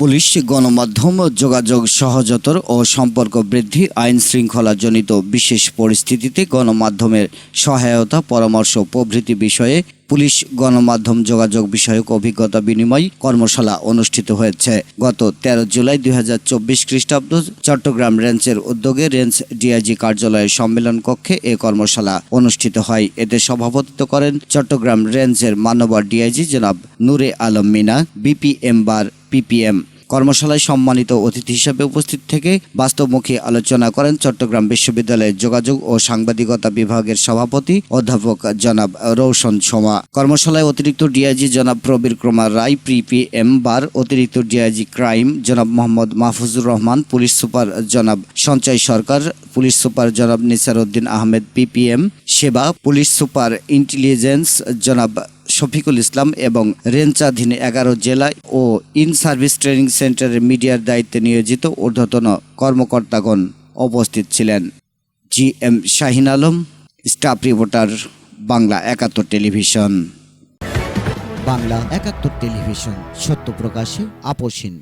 Police গণমাধ্যম যোগাযোগ সহজতর ও সম্পর্ক বৃদ্ধি আইন শৃঙ্খলাজনিত বিশেষ পরিস্থিতিতে গণমাধ্যমের সহায়তা, পরামর্শ প্রভৃতি বিষয়ে পুলিশ গণমাধ্যম যোগাযোগ বিষয়ক অভিজ্ঞতা বিনিময় কর্মশালা অনুষ্ঠিত হয়েছে। গত তেরো জুলাই দুই হাজার চব্বিশ খ্রিস্টাব্দ চট্টগ্রাম রেঞ্জের উদ্যোগে রেঞ্জ ডিআইজি কার্যালয়ের সম্মেলন কক্ষে এ কর্মশালা অনুষ্ঠিত হয়। এতে সভাপতিত্ব করেন চট্টগ্রাম রেঞ্জের মানবর ডিআইজি জনাব Nure Alam Mina BPM bar PPM কর্মশালায় সম্মানিত অতিথি হিসেবে উপস্থিত থেকে বাস্তবমুখী আলোচনা করেন চট্টগ্রাম বিশ্ববিদ্যালয়ের যোগাযোগ ও সাংবাদিকতা বিভাগের সভাপতি অধ্যাপক জনাব রৌশন সোমা। কর্মশালায় অতিরিক্ত ডিআইজি জনাব প্রবীর কুমার রায়, পিপিএম বার, অতিরিক্ত ডিআইজি ক্রাইম জনাব মোহাম্মদ মাহফুজুর রহমান, পুলিশ সুপার জনাব সঞ্চয় সরকার, পুলিশ সুপার জনাব নিসার উদ্দিন আহমেদ, পিপিএম সেবা, পুলিশ সুপার ইন্টেলিজেন্স জনাব শফিকুল ইসলাম এবং রেঞ্চাধীন এগারো জেলা ও ইন সার্ভিস ট্রেনিং সেন্টারের মিডিয়ার দায়িত্বে নিয়োজিত ঊর্ধ্বতন কর্মকর্তাগণ উপস্থিত ছিলেন। G M Shahin Alam, staff reporter, Bangla Ekattor television. Bangla একাত্তর টেলিভিশন, সত্য প্রকাশে আপোষহীন